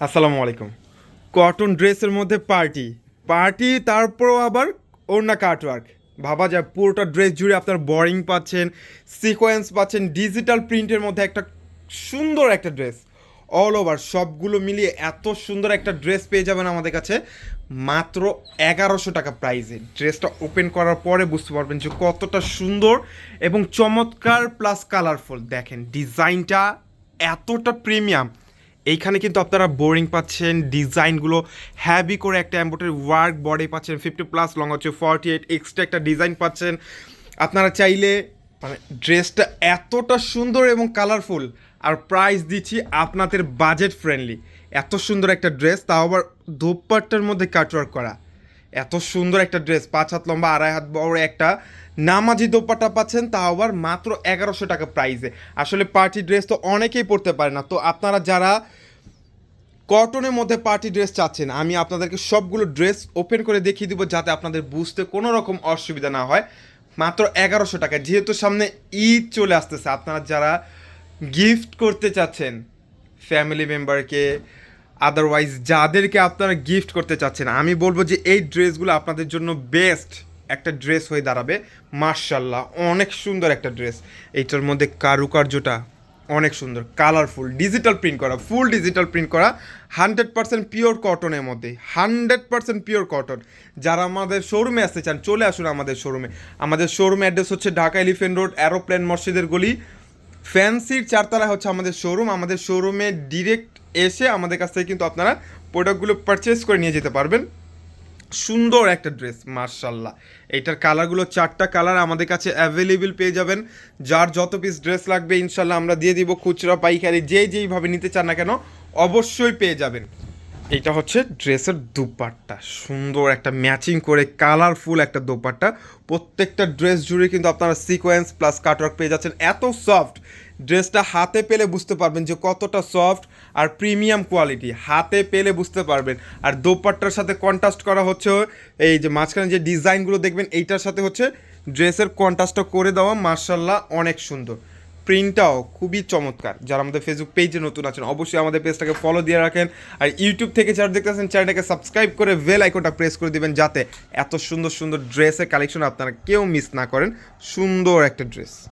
আসসালামু আলাইকুম। কটন ড্রেসের মধ্যে পার্টি। পার্টি, তারপরও আবার ওড়না কাটওয়ার্ক ভাবা যায়, পুরোটা ড্রেস জুড়ে আপনার বোরিং পাচ্ছেন সিকোয়েন্স পাচ্ছেন ডিজিটাল প্রিন্টের মধ্যে একটা সুন্দর একটা ড্রেস। অল ওভার সবগুলো মিলিয়ে এত সুন্দর একটা ড্রেস পেয়ে যাবেন আমাদের কাছে, মাত্র এগারোশো টাকা প্রাইসে ড্রেসটা ওপেন করার পরে বুঝতে পারবেন যে কতটা সুন্দর এবং চমৎকার প্লাস কালারফুল দেখেন ডিজাইনটা এতটা প্রিমিয়াম এইখানে কিন্তু আপনারা বোরিং পাচ্ছেন, ডিজাইনগুলো হ্যাভি করে একটা অ্যাম্বোটের ওয়ার্ক বডি পাচ্ছেন ফিফটি প্লাস লং হচ্ছে ফর্টি এইট এক্সট্রা একটা ডিজাইন পাচ্ছেন। আপনারা চাইলে মানে ড্রেসটা এতটা সুন্দর এবং কালারফুল আর প্রাইস দিচ্ছি আপনাদের বাজেট ফ্রেন্ডলি এত সুন্দর একটা ড্রেস তাও আবার দোপাট্টার মধ্যে কাটওয়ার্ক করা। এত সুন্দর একটা ড্রেস পাঁচ হাত লম্বা, আড়াই হাত বড় একটা নামাজি দোপাট্টা পাচ্ছেন তা আবার মাত্র এগারোশো টাকা প্রাইসে আসলে পার্টি ড্রেস তো অনেকেই পরতে পারে না। তো আপনারা যারা কটনের মধ্যে পার্টি ড্রেস চাচ্ছেন, আমি আপনাদেরকে সবগুলো ড্রেস ওপেন করে দেখিয়ে দিব যাতে আপনাদের বুঝতে কোনো রকম অসুবিধা না হয়। মাত্র এগারোশো টাকা। যেহেতু সামনে ঈদ চলে আসতেছে, আপনারা যারা গিফট করতে চাচ্ছেন ফ্যামিলি মেম্বারকে আদারওয়াইজ যাদেরকে আপনারা গিফট করতে চাচ্ছেন, আমি বলব যে এই ড্রেসগুলো আপনাদের জন্য বেস্ট একটা ড্রেস হয়ে দাঁড়াবে। মার্শাল্লাহ অনেক সুন্দর একটা ড্রেস। এইটার মধ্যে কারুকার্যটা অনেক সুন্দর কালারফুল ডিজিটাল প্রিন্ট করা ফুল ডিজিটাল প্রিন্ট করা হান্ড্রেড পার্সেন্ট পিওর কটনের মধ্যে হান্ড্রেড পার্সেন্ট পিওর কটন যারা আমাদের শোরুমে আসতে চান, চলে আসুন আমাদের শোরুমে আমাদের শোরুম অ্যাড্রেস হচ্ছে ঢাকা এলিফেন্ট রোড অ্যারোপ্লেন মসজিদের গলি। ফ্যান্সির চারতলা হচ্ছে আমাদের শোরুম আমাদের শোরুমে ডিরেক্ট এসে আমাদের কাছ থেকে কিন্তু আপনারা প্রোডাক্টগুলো পারচেস করে নিয়ে যেতে পারবেন। সুন্দর একটা ড্রেস মার্শাল্লাহ এইটার কালারগুলো চারটা কালার আমাদের কাছে অ্যাভেলেবেল পেয়ে যাবেন। যার যত পিস ড্রেস লাগবে ইনশাল্লাহ আমরা দিয়ে দিব খুচরা পাইকারি। যে যেইভাবে নিতে চান না কেন, অবশ্যই পেয়ে যাবেন। এইটা হচ্ছে ড্রেসের দুপাট্টা। সুন্দর একটা ম্যাচিং করে কালারফুল একটা দোপাট্টা। প্রত্যেকটা ড্রেস জুড়ে কিন্তু আপনারা সিকোয়েন্স প্লাস কাটওয়ার্ক পেয়ে যাচ্ছেন। এত সফট ড্রেসটা হাতে পেলে বুঝতে পারবেন যে কতটা সফট আর প্রিমিয়াম কোয়ালিটি হাতে পেলে বুঝতে পারবেন। আর দোপাট্টার সাথে কন্ট্রাস্ট করা হচ্ছে এই যে মাঝখানে যে ডিজাইনগুলো দেখবেন, এইটার সাথে হচ্ছে ড্রেসের কন্ট্রাস্টটা করে দেওয়া। মার্শাল্লাহ অনেক সুন্দর। প্রিন্টটাও খুবই চমৎকার। যারা আমাদের ফেসবুক পেজে নতুন আছেন, অবশ্যই আমাদের পেজটাকে ফলো দিয়ে রাখেন। আর ইউটিউব থেকে যারা দেখতেছেন চ্যানেলটাকে সাবস্ক্রাইব করে বেল আইকনটা প্রেস করে দিবেন, যাতে এত সুন্দর সুন্দর ড্রেসের কালেকশন আপনারা কেউ মিস না করেন। সুন্দর একটা ড্রেস